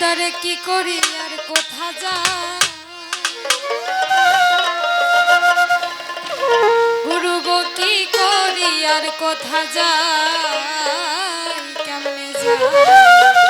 দারে কি করি আর কোথা যা গুরু গো কি করি আর কোথা যা কেমনে যা